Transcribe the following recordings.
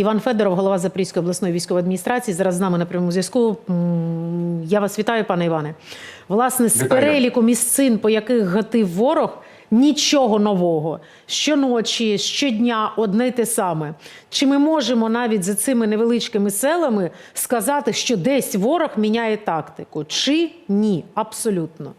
Іван Федоров, голова Запорізької обласної військової адміністрації, зараз з нами на прямому зв'язку. Я вас вітаю, пане Іване. Власне, з переліку місцин, по яких гатив ворог, нічого нового. Щоночі, щодня одне й те саме. Чи ми можемо навіть за цими невеличкими селами сказати, що десь ворог міняє тактику? Чи ні? Абсолютно.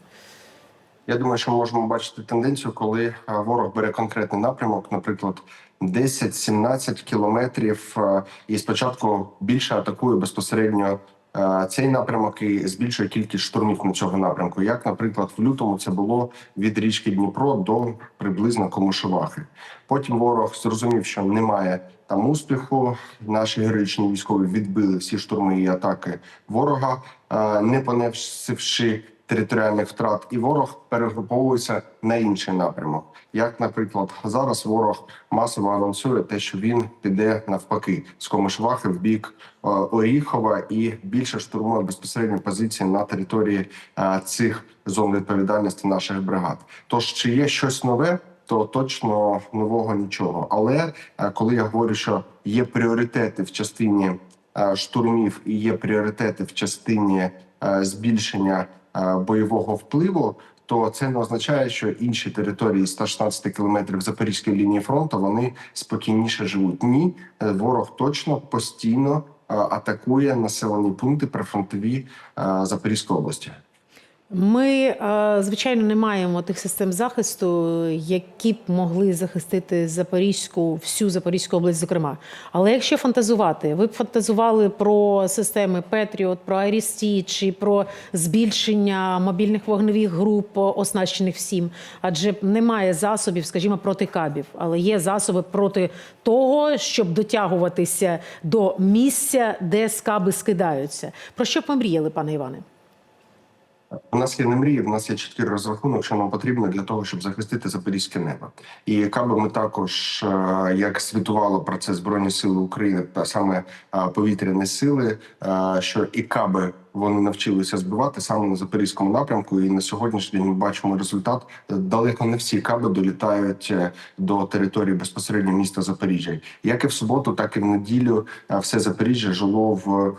Я думаю, що ми можемо бачити тенденцію, коли е, ворог бере конкретний напрямок, наприклад, 10-17 кілометрів, е, і спочатку більше атакує безпосередньо е, цей напрямок і збільшує кількість штурмів на цього напрямку. Як, наприклад, в лютому це було від річки Дніпро до приблизно Комишевахи. Потім ворог зрозумів, що немає там успіху. Наші героїчні військові відбили всі штурми і атаки ворога, е, не понесивши територіальних втрат, і ворог перегруповується на інший напрямок. Як, наприклад, зараз ворог масово анонсує те, що він піде навпаки з Комишвахи в бік е, Оріхова і більше штурмує безпосередньо позиції на території е, цих зон відповідальності наших бригад. Тож чи є щось нове? То точно нового нічого. Але е, коли я говорю, що є пріоритети в частині штурмів і є пріоритети в частині збільшення бойового впливу, то це не означає, що інші території 116 кілометрів Запорізької лінії фронту вони спокійніше живуть. Ні, е, ворог точно постійно е, атакує населені пункти прифронтові е, Запорізької області. Ми, е, звичайно, не маємо тих систем захисту, які б могли захистити Запорізьку, всю Запорізьку область, зокрема. Але якщо фантазувати, ви б фантазували про системи Петріот, про Айрісті чи про збільшення мобільних вогневих груп, оснащених всім, адже немає засобів, скажімо, проти кабів, але є засоби проти того, щоб дотягуватися до місця, де скаби скидаються. Про що б ви мріяли, пане Іване? У нас є не мрії, в нас є чіткий розрахунок, що нам потрібно для того, щоб захистити запорізьке небо. І каби ми також, е, як світувало про це Збройні Сили України, та саме е, повітряні сили, е, що і каби вони навчилися збивати саме на запорізькому напрямку. І на сьогоднішній день ми бачимо результат. Далеко не всі каби долітають до території безпосередньо міста Запоріжжя. Як і в суботу, так і в неділю все Запоріжжя жило в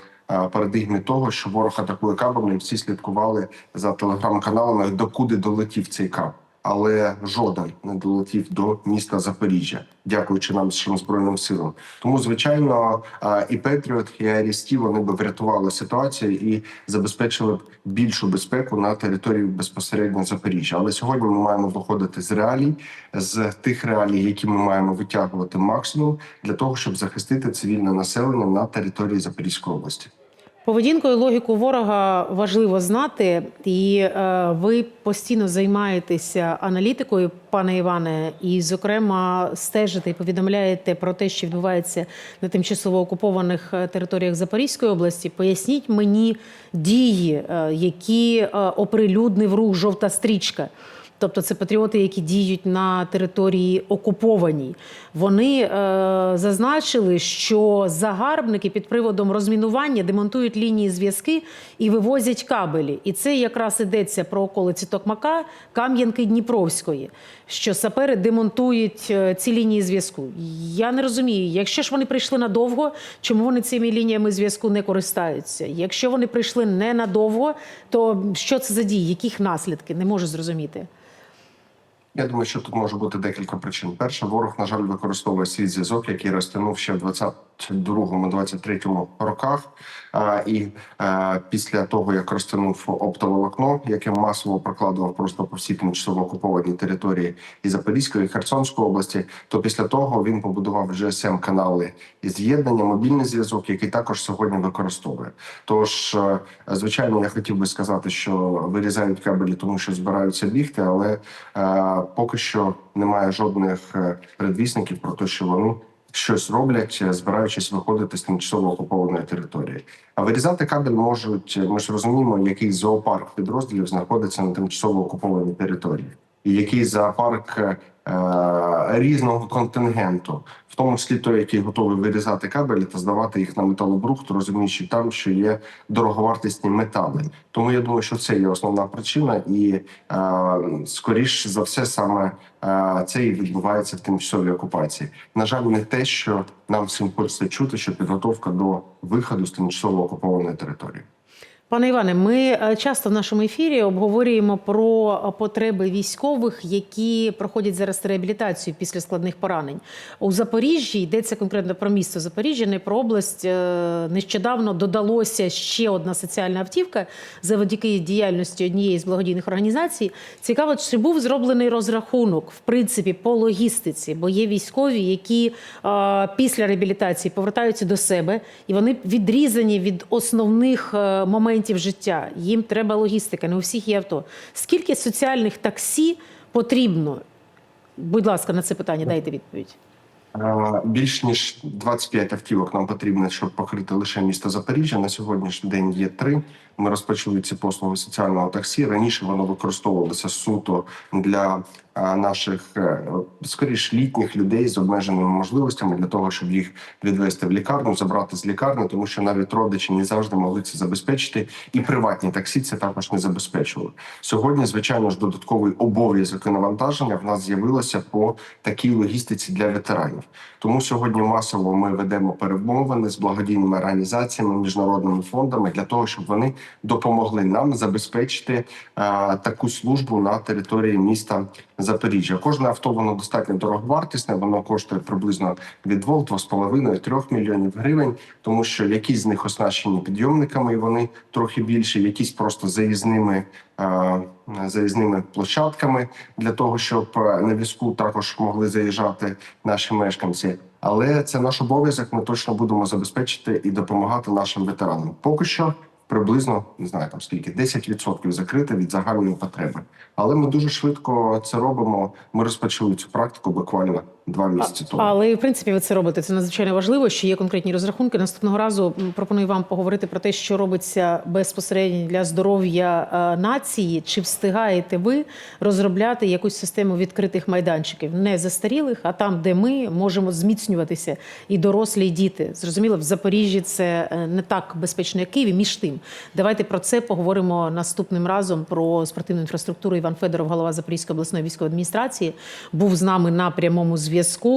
парадигмі того, що ворог атакує кабами, і всі слідкували за телеграм-каналами, докуди долетів цей каб. Але жоден не долетів до міста Запоріжжя, дякуючи нашим збройним силам. Тому, звичайно, е, і Петріот, і Арісті вони б врятували ситуацію і забезпечили б більшу безпеку на території безпосередньо Запоріжжя. Але сьогодні ми маємо виходити з реалій, з тих реалій, які ми маємо витягувати максимум для того, щоб захистити цивільне населення на території Запорізької області. Поведінку і логіку ворога важливо знати, і е, ви постійно займаєтеся аналітикою, пане Іване, і, зокрема, стежите і повідомляєте про те, що відбувається на тимчасово окупованих е, територіях Запорізької області. Поясніть мені дії, е, які оприлюднив рух жовта стрічка. Тобто це патріоти, які діють на території окупованій. Вони е, зазначили, що загарбники під приводом розмінування демонтують лінії зв'язки і вивозять кабелі. І це якраз йдеться про околиці Токмака, Кам'янки Дніпровської, що сапери демонтують е, ці лінії зв'язку. Я не розумію, якщо ж вони прийшли надовго, чому вони цими лініями зв'язку не користаються? Якщо вони прийшли ненадовго, то що це за дії? Яких наслідки? Не можу зрозуміти. Я думаю, що тут може бути декілька причин. Перше, ворог, на жаль, використовує свій зв'язок, який розтягнув ще в 22-23 роках. І після того, як розтягнув оптоволокно, яке масово прокладував просто по всій тимчасово окупованій території і Запорізької, і Херсонської області, то після того він побудував GSM канали і з'єднання, мобільний зв'язок, який також сьогодні використовує. Тож, звичайно, я хотів би сказати, що вирізають кабелі, тому що збираються бігти, але поки що немає жодних е, передвісників про те, що вони щось роблять, е, збираючись виходити з тимчасово окупованої території. А вирізати кабель можуть. Ми ж розуміємо, який зоопарк підрозділів знаходиться на тимчасово окупованій території, і який зоопарк е, різного контингенту, в тому числі той, який готовий вирізати кабелі та здавати їх на металобрухт, розуміючи там, що є дороговартісні метали. Тому я думаю, що це є основна причина, і е, скоріш за все, саме е, це і відбувається в тимчасовій окупації. На жаль, не те, що нам всім хочеться чути, що підготовка до виходу з тимчасово окупованої території. Пане Іване, ми е, часто в нашому ефірі обговорюємо про потреби військових, які проходять зараз реабілітацію після складних поранень. У Запоріжжі йдеться конкретно про місто Запоріжжя, не про область. Е, Нещодавно додалося ще одна соціальна автівка завдяки діяльності однієї з благодійних організацій. Цікаво, чи був зроблений розрахунок в принципі по логістиці, бо є військові, які е, після реабілітації повертаються до себе, і вони відрізані від основних е, моментів життя. Їм треба логістика, не у всіх є авто. Скільки соціальних таксі потрібно? Будь ласка, на це питання дайте відповідь. Е, Більш ніж 25 автівок нам потрібно, щоб покрити лише місто Запоріжжя. На сьогоднішній день є три. Ми розпочали ці послуги соціального таксі. Раніше воно використовувалося суто для е, наших е, скоріш літніх людей з обмеженими можливостями для того, щоб їх відвести в лікарню, забрати з лікарні, тому що навіть родичі не завжди могли це забезпечити, і приватні таксі це також не забезпечували. Сьогодні, звичайно ж, додатковий обов'язок і навантаження в нас з'явилося по такій логістиці для ветеранів. Тому сьогодні масово ми ведемо перемовини з благодійними організаціями, міжнародними фондами для того, щоб вони допомогли нам забезпечити е, таку службу на території міста Запоріжжя. Кожне авто воно достатньо дороговартісне, воно коштує приблизно від 2, 2,5, 3 мільйонів гривень, тому що якісь з них оснащені підйомниками, і вони трохи більші, якісь просто заїзними. е, Заїзними площадками для того, щоб е, на візку також могли заїжджати наші мешканці. Але це наш обов'язок. Ми точно будемо забезпечити і допомагати нашим ветеранам. Поки що приблизно не знаю там скільки 10% закрите від загальної потреби. Але ми дуже швидко це робимо. Ми розпочали цю практику буквально два місяці тому. Але в принципі ви це робите. Це надзвичайно важливо. Що є конкретні розрахунки. Наступного разу пропоную вам поговорити про те, що робиться безпосередньо для здоров'я е, нації. Чи встигаєте ви розробляти якусь систему відкритих майданчиків, не застарілих, а там, де ми можемо зміцнюватися, і дорослі, і діти. Зрозуміло, в Запоріжжі це е, не так безпечно, як Києві. Між тим, давайте про це поговоримо наступним разом. Про спортивну інфраструктуру. Іван Федоров, голова Запорізької обласної військової адміністрації, був з нами на прямому зв'язку. escuta.